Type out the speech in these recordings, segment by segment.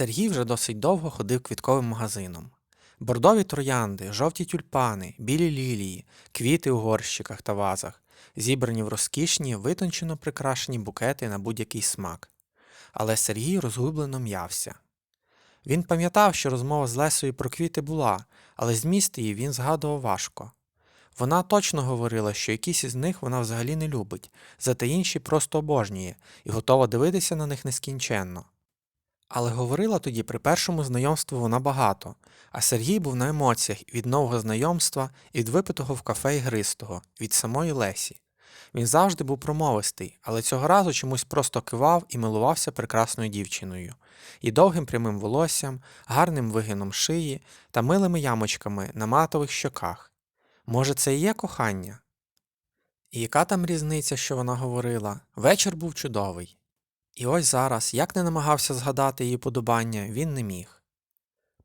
Сергій вже досить довго ходив квітковим магазином. Бордові троянди, жовті тюльпани, білі лілії, квіти у горщиках та вазах, зібрані в розкішні, витончено прикрашені букети на будь-який смак. Але Сергій розгублено м'явся. Він пам'ятав, що розмова з Лесою про квіти була, але зміст її він згадував важко. Вона точно говорила, що якісь із них вона взагалі не любить, зате інші просто обожнює і готова дивитися на них нескінченно. Але говорила тоді при першому знайомстві вона багато, а Сергій був на емоціях від нового знайомства, від випитого в кафе ігристого, від самої Лесі. Він завжди був промовистий, але цього разу чомусь просто кивав і милувався прекрасною дівчиною, і довгим прямим волоссям, гарним вигином шиї та милими ямочками на матових щоках. Може, це і є кохання? І яка там різниця, що вона говорила? Вечір був чудовий. І ось зараз, як не намагався згадати її подобання, він не міг.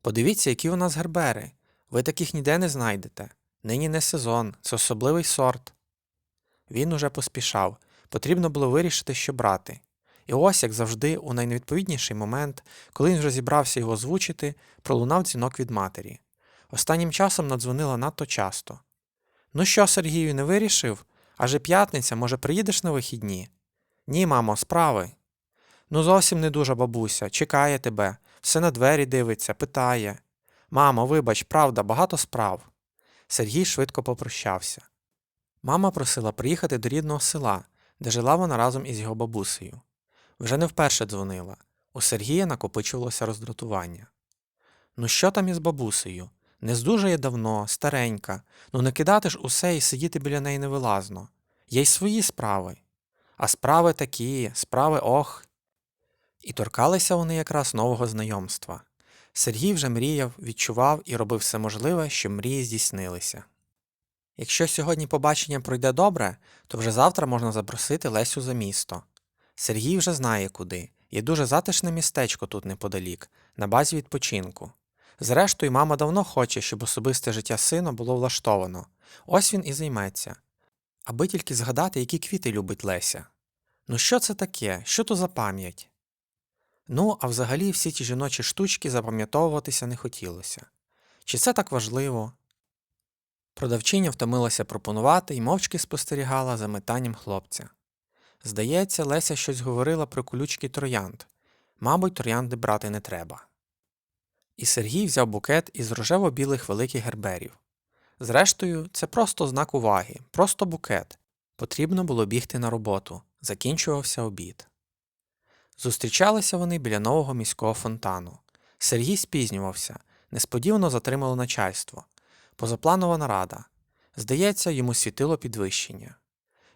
Подивіться, які у нас гербери. Ви таких ніде не знайдете. Нині не сезон, це особливий сорт. Він уже поспішав, потрібно було вирішити, що брати. І ось, як завжди, у найневідповідніший момент, коли він вже зібрався його озвучити, пролунав дзвінок від матері. Останнім часом надзвонила надто часто. Ну що, Сергію, не вирішив? Аже п'ятниця, може, приїдеш на вихідні? Ні, мамо, справи. Ну, зовсім не дуже бабуся, чекає тебе, все на двері дивиться, питає. Мамо, вибач, правда, багато справ. Сергій швидко попрощався. Мама просила приїхати до рідного села, де жила вона разом із його бабусею. Вже не вперше дзвонила. У Сергія накопичувалося роздратування. Ну що там із бабусею? Не здужає давно, старенька, ну не кидати ж усе і сидіти біля неї невилазно. Є й свої справи. А справи такі, справи ох. І торкалися вони якраз нового знайомства. Сергій вже мріяв, відчував і робив все можливе, щоб мрії здійснилися. Якщо сьогодні побачення пройде добре, то вже завтра можна запросити Лесю за місто. Сергій вже знає куди, є дуже затишне містечко тут неподалік, на базі відпочинку. Зрештою, мама давно хоче, щоб особисте життя сина було влаштовано. Ось він і займеться. Аби тільки згадати, які квіти любить Леся. Ну що це таке? Що то за пам'ять? Ну, а взагалі всі ті жіночі штучки запам'ятовуватися не хотілося. Чи це так важливо? Продавчиня втомилася пропонувати і мовчки спостерігала за метанням хлопця. Здається, Леся щось говорила про колючки троянд. Мабуть, троянди брати не треба. І Сергій взяв букет із рожево-білих великих герберів. Зрештою, це просто знак уваги, просто букет. Потрібно було бігти на роботу. Закінчувався обід. Зустрічалися вони біля нового міського фонтану. Сергій спізнювався, несподівано затримало начальство. Позапланова нарада. Здається, йому світило підвищення.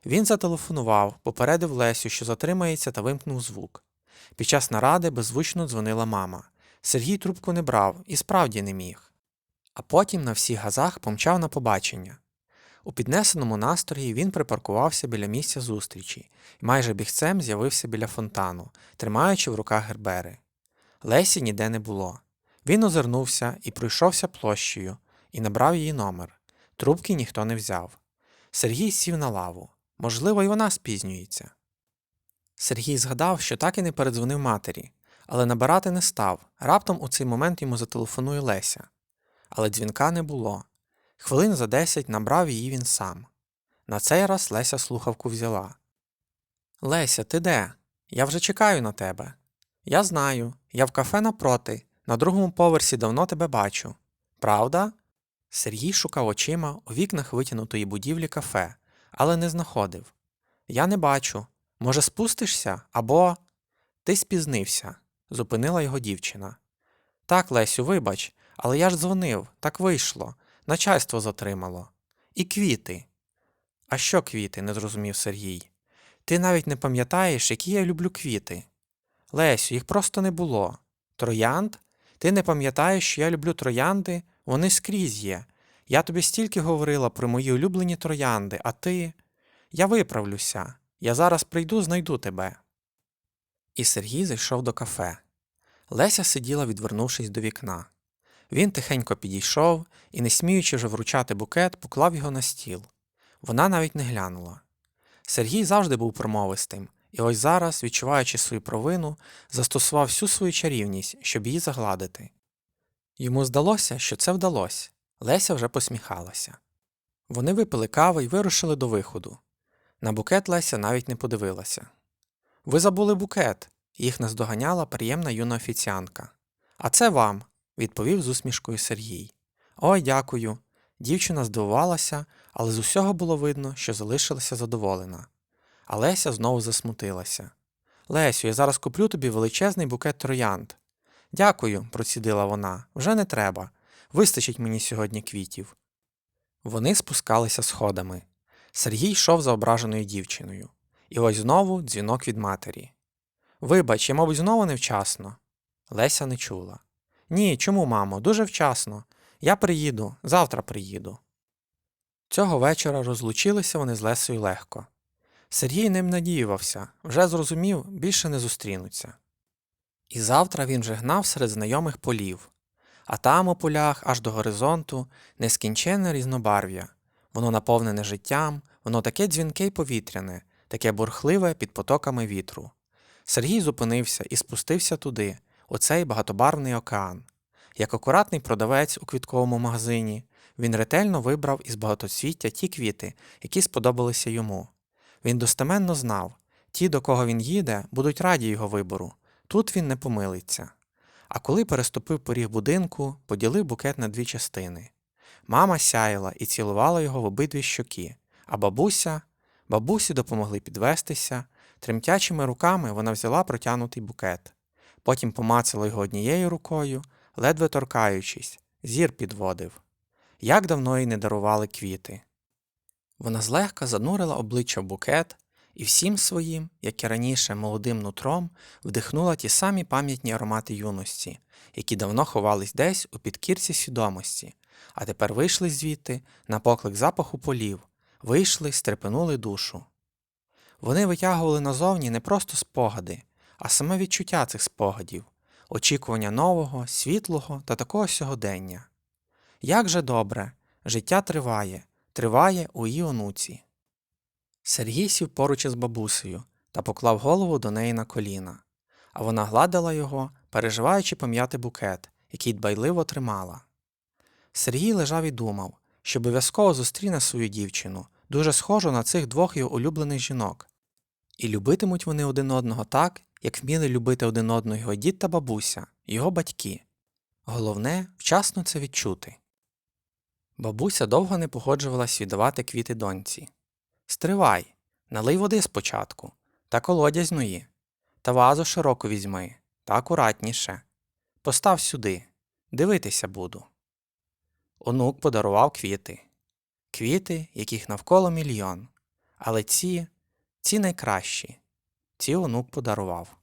Він зателефонував, попередив Лесю, що затримається, та вимкнув звук. Під час наради беззвучно дзвонила мама. Сергій трубку не брав і справді не міг. А потім на всіх газах помчав на побачення. У піднесеному настрої він припаркувався біля місця зустрічі і майже бігцем з'явився біля фонтану, тримаючи в руках гербери. Лесі ніде не було. Він озирнувся і пройшовся площею, і набрав її номер. Трубки ніхто не взяв. Сергій сів на лаву. Можливо, і вона спізнюється. Сергій згадав, що так і не передзвонив матері, але набирати не став. Раптом у цей момент йому зателефонує Леся. Але дзвінка не було. Хвилин за десять набрав її він сам. На цей раз Леся слухавку взяла. Леся, ти де? Я вже чекаю на тебе. Я знаю, я в кафе напроти, на другому поверсі давно тебе бачу. Правда? Сергій шукав очима у вікнах витягнутої будівлі кафе, але не знаходив. Я не бачу. Може, спустишся? Або. Ти спізнився, зупинила його дівчина. Так, Лесю, вибач, але я ж дзвонив, так вийшло. Начальство затримало. І квіти. А що квіти? не зрозумів Сергій. Ти навіть не пам'ятаєш, які я люблю квіти. Лесю, їх просто не було. Троянд? Ти не пам'ятаєш, що я люблю троянди? Вони скрізь є. Я тобі стільки говорила про мої улюблені троянди, а ти. Я виправлюся. Я зараз прийду, знайду тебе. І Сергій зайшов до кафе. Леся сиділа, відвернувшись до вікна. Він тихенько підійшов і, не сміючи вже вручати букет, поклав його на стіл. Вона навіть не глянула. Сергій завжди був промовистим, І ось зараз, відчуваючи свою провину, застосував всю свою чарівність, щоб її загладити. Йому здалося, що це вдалося. Леся вже посміхалася. Вони випили кави й вирушили до виходу. На букет Леся навіть не подивилася. Ви забули букет. Їх наздоганяла приємна юна офіціантка. А це вам, відповів з усмішкою Сергій. Ой, дякую. Дівчина здивувалася, але з усього було видно, що залишилася задоволена. А Леся знову засмутилася. Лесю, я зараз куплю тобі величезний букет троянд. Дякую, процідила вона. Вже не треба. Вистачить мені сьогодні квітів. Вони спускалися сходами. Сергій йшов за ображеною дівчиною. І ось знову дзвінок від матері. Вибач, я, мабуть, знову невчасно. Леся не чула. Ні, чому, мамо, дуже вчасно. Я приїду, завтра приїду. Цього вечора розлучилися вони з Лесею легко. Сергій ним надіювався, вже зрозумів, більше не зустрінуться. І завтра він вже гнав серед знайомих полів, а там у полях аж до горизонту нескінченне різнобарв'я. Воно наповнене життям, воно таке дзвінке й повітряне, таке бурхливе під потоками вітру. Сергій зупинився і спустився туди, у цей багатобарвний океан. Як акуратний продавець у квітковому магазині, він ретельно вибрав із багатоцвіття ті квіти, які сподобалися йому. Він достеменно знав, ті, до кого він їде, будуть раді його вибору. Тут він не помилиться. А коли переступив поріг будинку, поділив букет на дві частини. Мама сяяла і цілувала його в обидві щоки, а бабуся, бабусі допомогли підвестися. Тремтячими руками вона взяла протягнутий букет. Потім помацала його однією рукою, ледве торкаючись, зір підводив. Як давно їй не дарували квіти. Вона злегка занурила обличчя в букет і всім своїм, як і раніше, молодим нутром вдихнула ті самі пам'ятні аромати юності, які давно ховались десь у підкірці свідомості, а тепер вийшли звідти на поклик запаху полів, вийшли, стрепенули душу. Вони витягували назовні не просто спогади, а саме відчуття цих спогадів, очікування нового, світлого та такого сьогодення. Як же добре, життя триває, триває у її онуці. Сергій сів поруч із бабусею та поклав голову до неї на коліна, а вона гладила його, переживаючи пом'яти букет, який дбайливо тримала. Сергій лежав і думав, що обов'язково зустріне свою дівчину, дуже схожу на цих двох його улюблених жінок. І любитимуть вони один одного так, як вміли любити один одного його дід та бабуся, його батьки. Головне вчасно це відчути. Бабуся довго не погоджувалась віддавати квіти доньці. Стривай, налий води спочатку, та колодязної, та вазу широко візьми, та акуратніше. Постав сюди, дивитися буду. Онук подарував квіти. Квіти, яких навколо мільйон. Але ці, ці найкращі. Ці онук подарував.